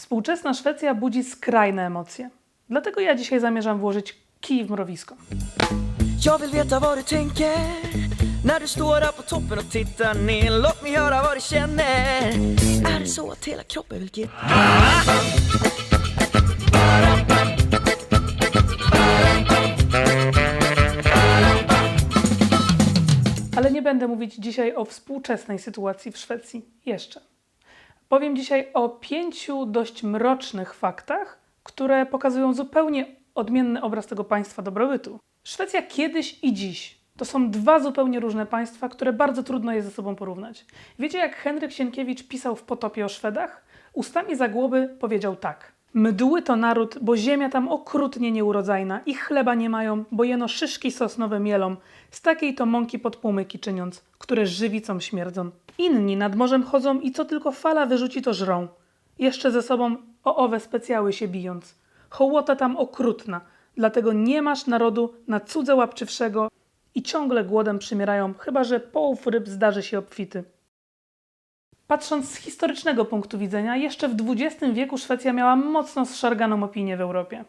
Współczesna Szwecja budzi skrajne emocje. Dlatego ja dzisiaj zamierzam włożyć kij w mrowisko. Jag vill veta vad du tänker när du står där på toppen och tittar ner. Låt mig höra vad du känner. Är det så att hela kroppen vill ge? Ale nie będę mówić dzisiaj o współczesnej sytuacji w Szwecji jeszcze. Powiem dzisiaj o pięciu dość mrocznych faktach, które pokazują zupełnie odmienny obraz tego państwa dobrobytu. Szwecja kiedyś i dziś to są dwa zupełnie różne państwa, które bardzo trudno je ze sobą porównać. Wiecie, jak Henryk Sienkiewicz pisał w Potopie o Szwedach? Ustami Zagłoby powiedział tak. Mdły to naród, bo ziemia tam okrutnie nieurodzajna, ich chleba nie mają, bo jeno szyszki sosnowe mielą, z takiej to mąki pod płomyki czyniąc, które żywicą śmierdzą. Inni nad morzem chodzą i co tylko fala wyrzuci to żrą. Jeszcze ze sobą o owe specjały się bijąc. Hołota tam okrutna, dlatego nie masz narodu na cudze łapczywszego i ciągle głodem przymierają, chyba że połów ryb zdarzy się obfity. Patrząc z historycznego punktu widzenia, jeszcze w XX wieku Szwecja miała mocno zszarganą opinię w Europie.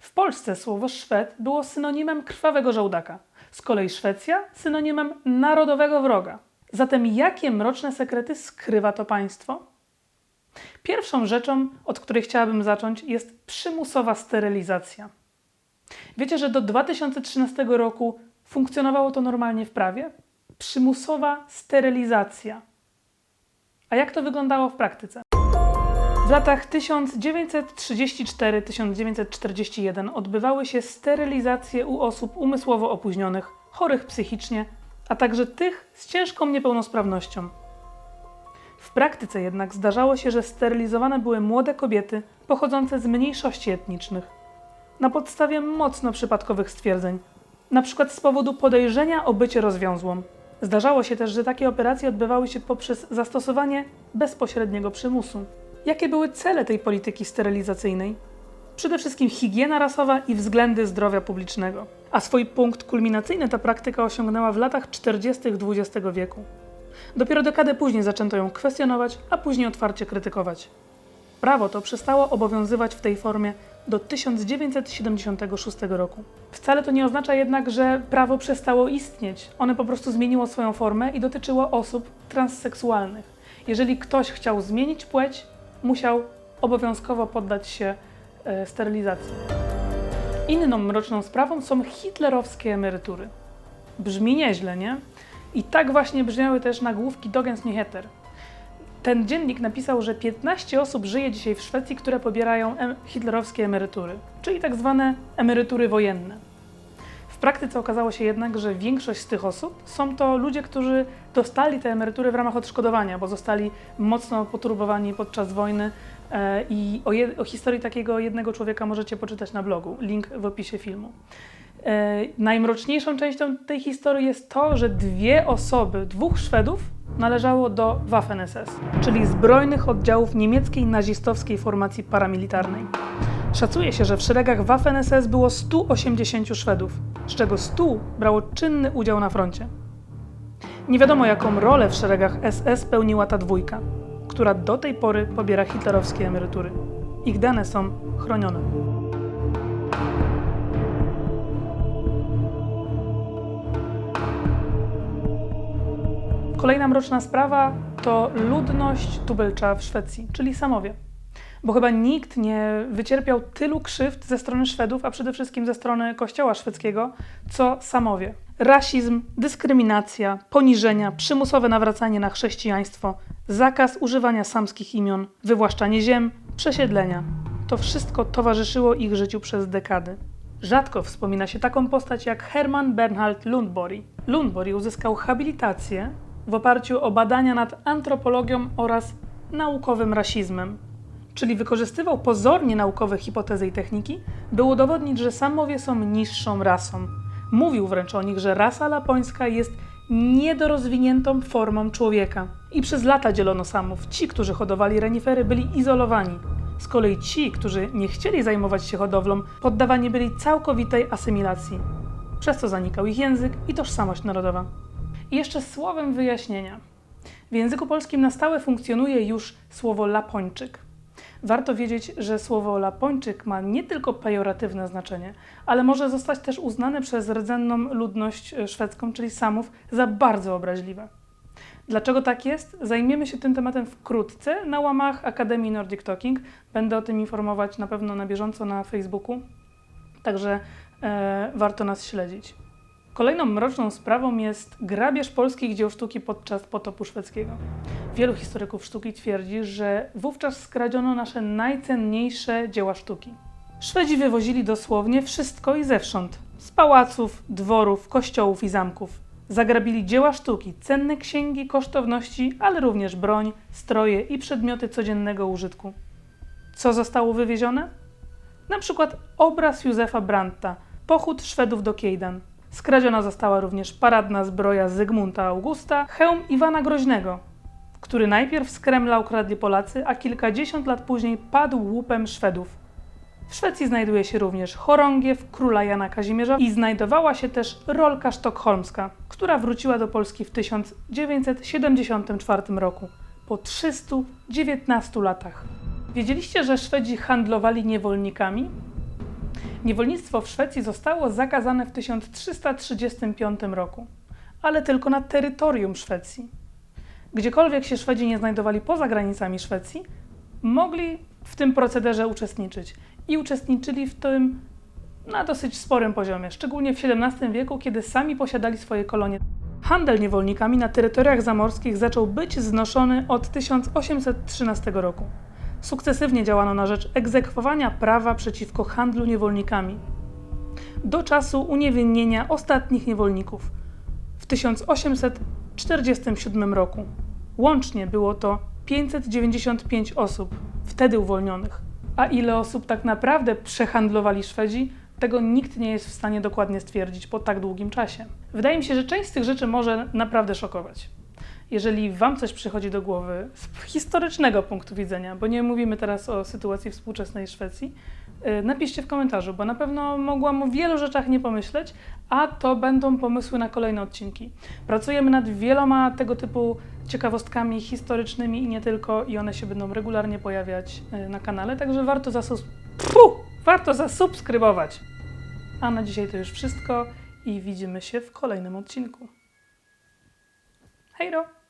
W Polsce słowo Szwed było synonimem krwawego żołdaka, z kolei Szwecja synonimem narodowego wroga. Zatem jakie mroczne sekrety skrywa to państwo? Pierwszą rzeczą, od której chciałabym zacząć, jest przymusowa sterylizacja. Wiecie, że do 2013 roku funkcjonowało to normalnie w prawie? Przymusowa sterylizacja. A jak to wyglądało w praktyce? W latach 1934-1941 odbywały się sterylizacje u osób umysłowo opóźnionych, chorych psychicznie, a także tych z ciężką niepełnosprawnością. W praktyce jednak zdarzało się, że sterylizowane były młode kobiety pochodzące z mniejszości etnicznych. Na podstawie mocno przypadkowych stwierdzeń, przykład z powodu podejrzenia o bycie rozwiązłą. Zdarzało się też, że takie operacje odbywały się poprzez zastosowanie bezpośredniego przymusu. Jakie były cele tej polityki sterylizacyjnej? Przede wszystkim higiena rasowa i względy zdrowia publicznego. A swój punkt kulminacyjny ta praktyka osiągnęła w latach 40. XX wieku. Dopiero dekadę później zaczęto ją kwestionować, a później otwarcie krytykować. Prawo to przestało obowiązywać w tej formie do 1976 roku. Wcale to nie oznacza jednak, że prawo przestało istnieć. One po prostu zmieniło swoją formę i dotyczyło osób transseksualnych. Jeżeli ktoś chciał zmienić płeć, musiał obowiązkowo poddać się e, sterylizacji. Inną mroczną sprawą są hitlerowskie emerytury. Brzmi nieźle, nie? I tak właśnie brzmiały też nagłówki Dogens Nyheter. Ten dziennik napisał, że 15 osób żyje dzisiaj w Szwecji, które pobierają em hitlerowskie emerytury, czyli tak zwane emerytury wojenne. W praktyce okazało się jednak, że większość z tych osób są to ludzie, którzy dostali te emerytury w ramach odszkodowania, bo zostali mocno poturbowani podczas wojny. E, I o, o historii takiego jednego człowieka możecie poczytać na blogu. Link w opisie filmu. E, najmroczniejszą częścią tej historii jest to, że dwie osoby, dwóch Szwedów, należało do Waffen-SS, czyli zbrojnych oddziałów niemieckiej nazistowskiej formacji paramilitarnej. Szacuje się, że w szeregach Waffen-SS było 180 Szwedów, z czego 100 brało czynny udział na froncie. Nie wiadomo, jaką rolę w szeregach SS pełniła ta dwójka, która do tej pory pobiera hitlerowskie emerytury. Ich dane są chronione. Kolejna mroczna sprawa to ludność tubylcza w Szwecji, czyli Samowie. Bo chyba nikt nie wycierpiał tylu krzywd ze strony Szwedów, a przede wszystkim ze strony kościoła szwedzkiego, co Samowie. Rasizm, dyskryminacja, poniżenia, przymusowe nawracanie na chrześcijaństwo, zakaz używania samskich imion, wywłaszczanie ziem, przesiedlenia. To wszystko towarzyszyło ich życiu przez dekady. Rzadko wspomina się taką postać jak Hermann Bernhard Lundborg. Lundborg uzyskał habilitację w oparciu o badania nad antropologią oraz naukowym rasizmem. Czyli wykorzystywał pozornie naukowe hipotezy i techniki, by udowodnić, że Samowie są niższą rasą. Mówił wręcz o nich, że rasa lapońska jest niedorozwiniętą formą człowieka. I przez lata dzielono Samów. Ci, którzy hodowali renifery, byli izolowani. Z kolei ci, którzy nie chcieli zajmować się hodowlą, poddawani byli całkowitej asymilacji. Przez co zanikał ich język i tożsamość narodowa. I jeszcze słowem wyjaśnienia. W języku polskim na stałe funkcjonuje już słowo lapończyk. Warto wiedzieć, że słowo Lapończyk ma nie tylko pejoratywne znaczenie, ale może zostać też uznane przez rdzenną ludność e, szwedzką, czyli Samów, za bardzo obraźliwe. Dlaczego tak jest? Zajmiemy się tym tematem wkrótce na łamach Akademii Nordic Talking. Będę o tym informować na pewno na bieżąco na Facebooku, także e, warto nas śledzić. Kolejną mroczną sprawą jest grabież polskich dzieł sztuki podczas potopu szwedzkiego. Wielu historyków sztuki twierdzi, że wówczas skradziono nasze najcenniejsze dzieła sztuki. Szwedzi wywozili dosłownie wszystko i zewsząd z pałaców, dworów, kościołów i zamków. Zagrabili dzieła sztuki, cenne księgi, kosztowności, ale również broń, stroje i przedmioty codziennego użytku. Co zostało wywiezione? Na przykład obraz Józefa Brandta, pochód Szwedów do Kejdan. Skradziona została również paradna zbroja Zygmunta Augusta, hełm Iwana Groźnego, który najpierw z Kremla ukradli Polacy, a kilkadziesiąt lat później padł łupem Szwedów. W Szwecji znajduje się również chorągiew króla Jana Kazimierza i znajdowała się też rolka sztokholmska, która wróciła do Polski w 1974 roku, po 319 latach. Wiedzieliście, że Szwedzi handlowali niewolnikami? Niewolnictwo w Szwecji zostało zakazane w 1335 roku, ale tylko na terytorium Szwecji. Gdziekolwiek się Szwedzi nie znajdowali poza granicami Szwecji, mogli w tym procederze uczestniczyć. I uczestniczyli w tym na dosyć sporym poziomie, szczególnie w XVII wieku, kiedy sami posiadali swoje kolonie. Handel niewolnikami na terytoriach zamorskich zaczął być znoszony od 1813 roku. Sukcesywnie działano na rzecz egzekwowania prawa przeciwko handlu niewolnikami. Do czasu uniewinnienia ostatnich niewolników w 1847 roku. Łącznie było to 595 osób wtedy uwolnionych. A ile osób tak naprawdę przehandlowali Szwedzi, tego nikt nie jest w stanie dokładnie stwierdzić po tak długim czasie. Wydaje mi się, że część z tych rzeczy może naprawdę szokować. Jeżeli Wam coś przychodzi do głowy z historycznego punktu widzenia, bo nie mówimy teraz o sytuacji współczesnej Szwecji, yy, napiszcie w komentarzu, bo na pewno mogłam o wielu rzeczach nie pomyśleć, a to będą pomysły na kolejne odcinki. Pracujemy nad wieloma tego typu ciekawostkami historycznymi i nie tylko, i one się będą regularnie pojawiać yy, na kanale, także warto, zasus- warto zasubskrybować. A na dzisiaj to już wszystko i widzimy się w kolejnym odcinku. Hejro!